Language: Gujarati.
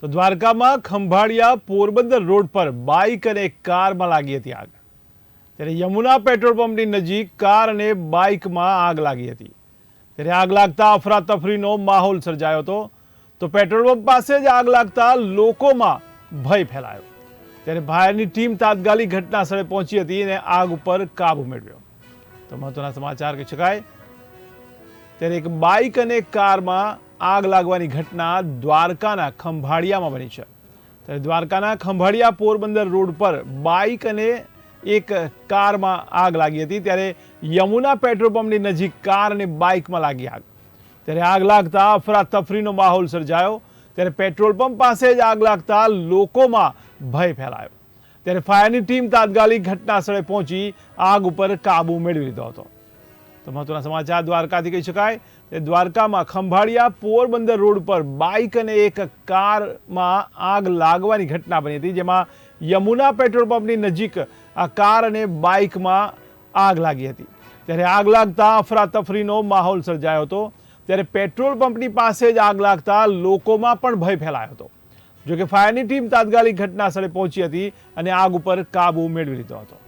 તો દ્વારકામાં ખંભાળિયા પોરબંદર રોડ પર બાઇક અને કારમાં લાગી હતી આગ. ત્યારે યમુના પેટ્રોલ પંપની નજીક કાર અને બાઇકમાં આગ લાગી હતી. ત્યારે આગ લાગતા અફરાતફરીનો માહોલ સર્જાયો હતો. તો પેટ્રોલ પંપ પાસે જ આગ લાગતા લોકોમાં ભય ફેલાયો. ત્યારે ફાયરની ટીમ તાત્કાલિક ઘટના સ્થળે પહોંચી હતી અને આગ ઉપર કાબુ મેળવ્યો. તો મહત્વના સમાચાર કહી શકાય. ત્યારે એક બાઇક અને કારમાં આગ લાગવાની ઘટના દ્વારકાના ખંભાળિયામાં બની છે. ત્યારે દ્વારકાના ખંભાળિયા પોરબંદર રોડ પર બાઇક અને એક કારમાં આગ લાગી હતી. ત્યારે યમુના પેટ્રોલ પંપની નજીક કાર અને બાઇકમાં લાગી આગ. ત્યારે આગ લાગતા અફરાતફરીનો માહોલ સર્જાયો. ત્યારે પેટ્રોલ પંપ પાસે જ આગ લાગતા લોકોમાં ભય ફેલાયો. ત્યારે ફાયરની ટીમ તાત્કાલિક ઘટના સ્થળે પહોંચી આગ ઉપર કાબુ મેળવી લીધો હતો. તો મહત્વના સમાચાર દ્વારકાથી કહી શકાય તે દ્વારકામાં ખંભાળિયા પોરબંદર રોડ પર બાઇક અને એક કારમાં આગ લાગવાની ઘટના બની હતી, જેમાં યમુના પેટ્રોલ પંપની નજીક આ કાર અને બાઇકમાં આગ લાગી હતી. ત્યારે આગ લાગતા અફરાતફરીનો માહોલ સર્જાયો હતો, ત્યારે પેટ્રોલ પંપની પાસે જ આગ લાગતા લોકોમાં પણ ભય ફેલાયો હતો. જોકે ફાયરની ટીમ તાત્કાલિક ઘટના સ્થળે પહોંચી હતી અને આગ ઉપર કાબુ મેળવી લીધો હતો.